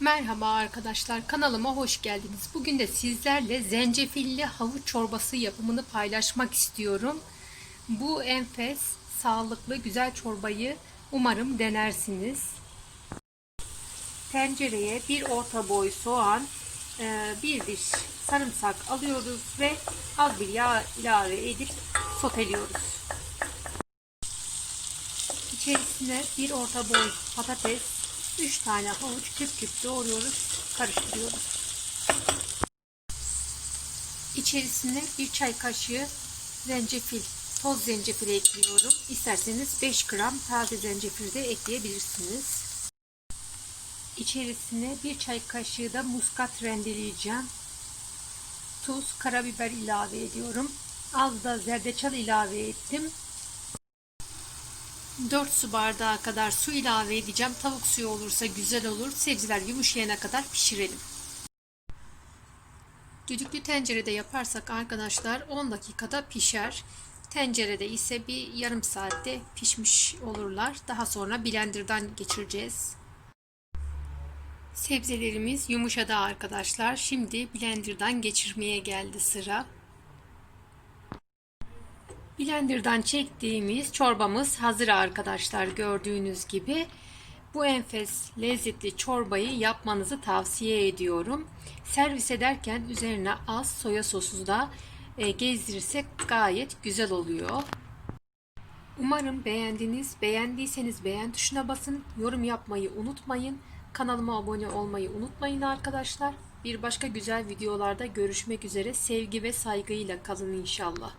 Merhaba arkadaşlar kanalıma hoş geldiniz. Bugün de sizlerle zencefilli havuç çorbası yapımını paylaşmak istiyorum. Bu enfes, sağlıklı, güzel çorbayı umarım denersiniz. Tencereye bir orta boy soğan, e, bir diş sarımsak alıyoruz ve az bir yağ ilave edip soteliyoruz. İçerisine bir orta boy patates, 3 tane havuç küp küp doğruyoruz, karıştırıyoruz. İçerisine bir çay kaşığı zencefil, toz zencefil ekliyorum. İsterseniz 5 gram taze zencefil de ekleyebilirsiniz. İçerisine bir çay kaşığı da muskat rendeleyeceğim. Tuz, karabiber ilave ediyorum. Az da zerdeçal ilave ettim. 4 su bardağı kadar su ilave edeceğim. Tavuk suyu olursa güzel olur. Sebzeler yumuşayana kadar pişirelim. Düdüklü tencerede yaparsak arkadaşlar 10 dakikada pişer. Tencerede ise bir yarım saatte pişmiş olurlar. Daha sonra blenderdan geçireceğiz. Sebzelerimiz yumuşadı arkadaşlar. Şimdi blenderdan geçirmeye geldi sıra. Blender'dan çektiğimiz çorbamız hazır arkadaşlar gördüğünüz gibi. Bu enfes lezzetli çorbayı yapmanızı tavsiye ediyorum. Servis ederken üzerine az soya sosu da e, gezdirirsek gayet güzel oluyor. Umarım beğendiniz. Beğendiyseniz beğen tuşuna basın. Yorum yapmayı unutmayın. Kanalıma abone olmayı unutmayın arkadaşlar. Bir başka güzel videolarda görüşmek üzere. Sevgi ve saygıyla kalın inşallah.